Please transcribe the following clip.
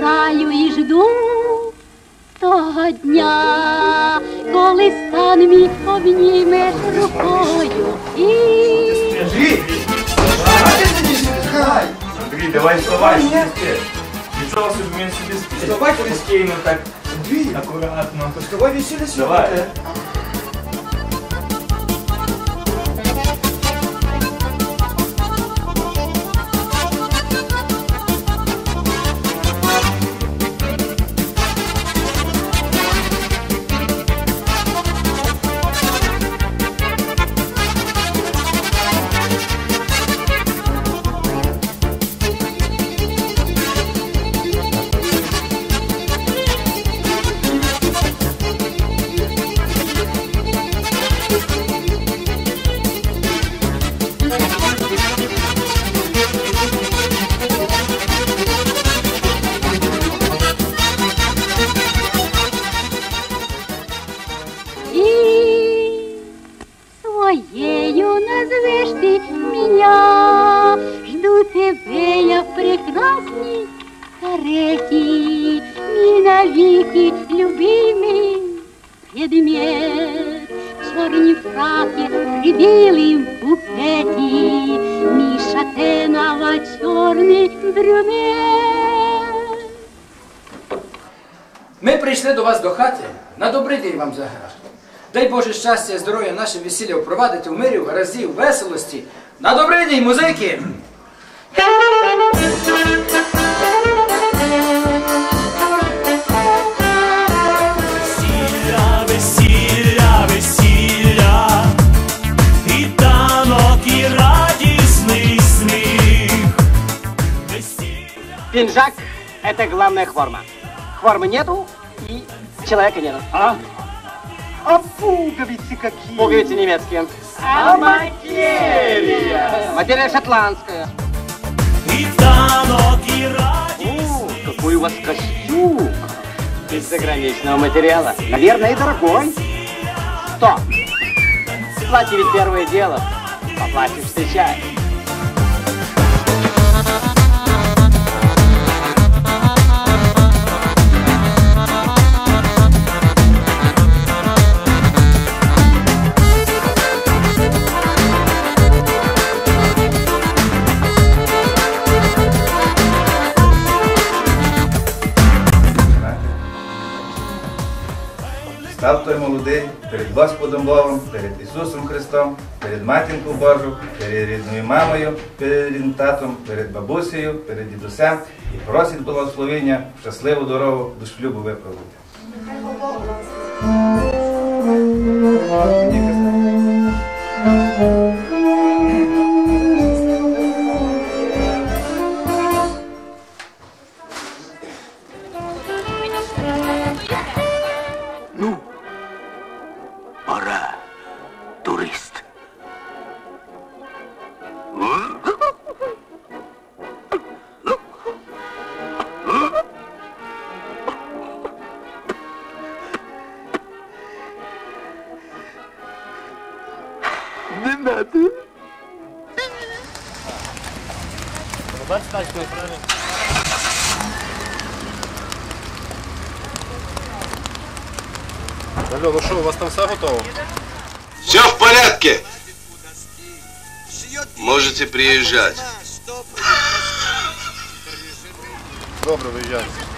я згораю і жду того дня, коли стан мій обнімеш рукою і Андрій, давай вставай. Нічого собі, він собі Вставай, спокійно так, Андрій, акуратно. давай весілля Давай. Прекрасней карете, Мій навіки предмет. Чорні фраки при білім букеті, Мій шатенова чорний брюнет. Ми прийшли до вас до хати на добрий день вам заграти. Дай Боже щастя, здоров'я наше весілля впровадити в мирі, в гаразді, в веселості. На добрий день, музики! Пинжак – это главная хворма. Хвормы нету и человека нету. А? А пуговицы какие! Пуговицы немецкие. А материя! Материя шотландская. І танок, і О, радісний. какой у вас костюм! Из заграничного материала. Наверное, и дорогой. Что? Платье ведь первое дело. По платью Став той молодий перед Господом Богом, перед Ісусом Христом, перед матінкою Божу, перед рідною мамою, перед рідним татом, перед бабусею, перед дідусем і просить благословення щасливу дорогу до шлюбу виправити. Не надо. Алло, ну що, у вас там все готово? Все в порядке. Можете приезжать. Добре, виїжджайте.